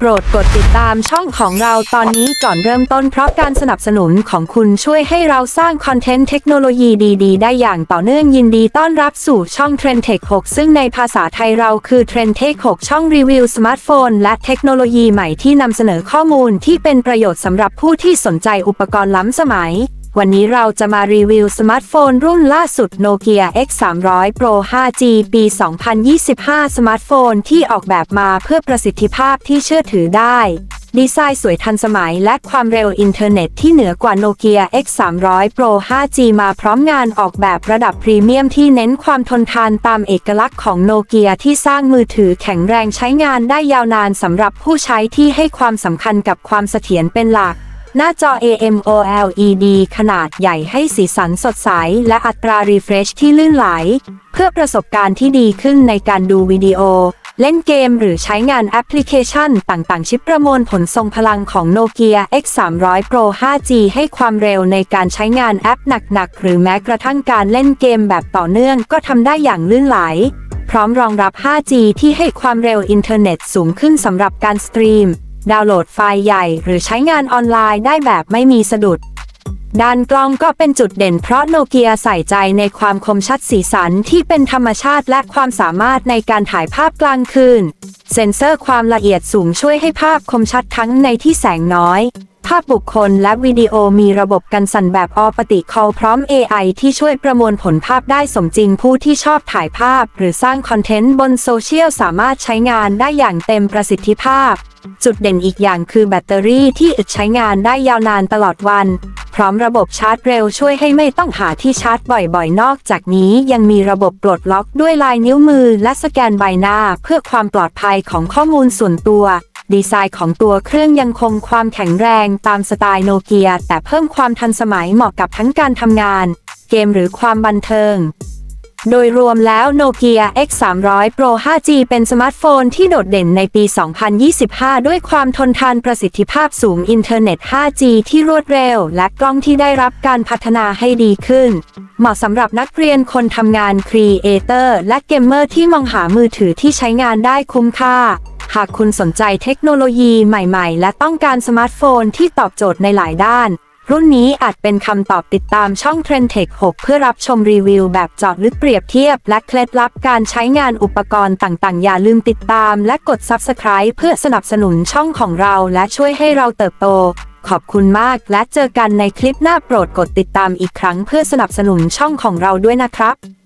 โปรดกดติดตามช่องของเราตอนนี้ก่อนเริ่มต้นเพราะการสนับสนุนของคุณช่วยให้เราสร้างคอนเทนต์เทคโนโลยีดีๆ ได้อย่างต่อเนื่องยินดีต้อนรับสู่ช่อง Trend Tech 6 ซึ่งในภาษาไทยเราคือ Trend Tech 6 ช่องรีวิวสมาร์ทโฟน และเทคโนโลยีใหม่ที่นำเสนอข้อมูลที่เป็นประโยชน์สำหรับผู้ที่สนใจอุปกรณ์ล้ำสมัย วันนี้เราจะมารีวิวสมาร์ทโฟนรุ่นล่าสุด Nokia X300 Pro 5G ปี 2025 สมาร์ทโฟนที่ออกแบบมาเพื่อประสิทธิภาพที่เชื่อถือได้ ดีไซน์สวยทันสมัยและความเร็วอินเทอร์เน็ตที่เหนือกว่า Nokia X300 Pro 5G มาพร้อมงานออกแบบระดับพรีเมียมที่เน้นความทนทานตามเอกลักษณ์ของโนเกียที่สร้างมือถือแข็งแรงใช้งานได้ยาวนานสำหรับผู้ใช้ที่ให้ความสำคัญกับความเสถียรเป็นหลัก หน้าจอ AMOLED ขนาดใหญ่ให้สีสันสดใส และอัตรารีเฟรชที่ลื่นไหล เพื่อประสบการณ์ที่ดีขึ้นในการดูวิดีโอ เล่นเกมหรือใช้งานแอปพลิเคชันต่างๆ ชิปประมวลผลทรงพลังของ Nokia X300 Pro 5G ให้ความเร็วในการใช้งานแอปหนัก ๆ หรือแม้กระทั่งการเล่นเกมแบบต่อเนื่องก็ทำได้อย่างลื่นไหลพร้อมรองรับ 5G ที่ให้ความเร็วอินเทอร์เน็ตสูงขึ้นสำหรับการสตรีม ดาวน์โหลดไฟล์ใหญ่หรือใช้งานออนไลน์ได้แบบไม่มีสะดุด ด้านกล้องก็เป็นจุดเด่นเพราะโนเกียใส่ใจในความคมชัดสีสันที่เป็นธรรมชาติและความสามารถในการถ่ายภาพกลางคืน เซ็นเซอร์ความละเอียดสูงช่วยให้ภาพคมชัดทั้งในที่แสงน้อย ภาพบุคคลและวิดีโอมีระบบกันสั่นแบบออปติคอลพร้อม AI ที่ช่วยประมวลผลภาพได้สมจริงผู้ที่ชอบถ่ายภาพ หรือสร้างคอนเทนต์บนโซเชียลสามารถใช้งานได้อย่างเต็มประสิทธิภาพ จุดเด่นอีกอย่างคือแบตเตอรี่ที่อึดใช้งานได้ยาวนานตลอดวัน พร้อมระบบชาร์จเร็วช่วยให้ไม่ต้องหาที่ชาร์จบ่อยๆ นอกจากนี้ยังมีระบบปลดล็อกด้วยลายนิ้วมือและสแกนใบหน้า เพื่อความปลอดภัยของข้อมูลส่วนตัว ดีไซน์ของตัวเครื่องยังคงความแข็งแรงตามสไตล์โนเกียแต่เพิ่มความทันสมัยเหมาะกับทั้งการทำงาน เกมหรือความบันเทิง โดยรวมแล้ว Nokia X300 Pro 5G เป็นสมาร์ทโฟนที่โดดเด่นในปี 2025 ด้วยความทนทานประสิทธิภาพสูงอินเทอร์เน็ต 5G ที่รวดเร็ว และกล้องที่ได้รับการพัฒนาให้ดีขึ้น เหมาะสำหรับนักเรียนคนทำงานครีเอเตอร์และเกมเมอร์ที่มองหามือถือที่ใช้งานได้คุ้มค่า หากคุณสนใจเทคโนโลยีใหม่ๆ และต้องการสมาร์ทโฟนที่ตอบโจทย์ในหลายด้าน รุ่นนี้อาจเป็นคำตอบติดตามช่อง Trend Tech 6 เพื่อรับชมรีวิวแบบเจาะลึกเปรียบเทียบ และเคล็ดลับการใช้งานอุปกรณ์ต่างๆ อย่าลืมติดตาม และกด Subscribe เพื่อสนับสนุนช่องของเรา และช่วยให้เราเติบโต ขอบคุณมากและเจอกันในคลิปหน้าโปรดกดติดตามอีกครั้งเพื่อสนับสนุนช่องของเราด้วยนะครับ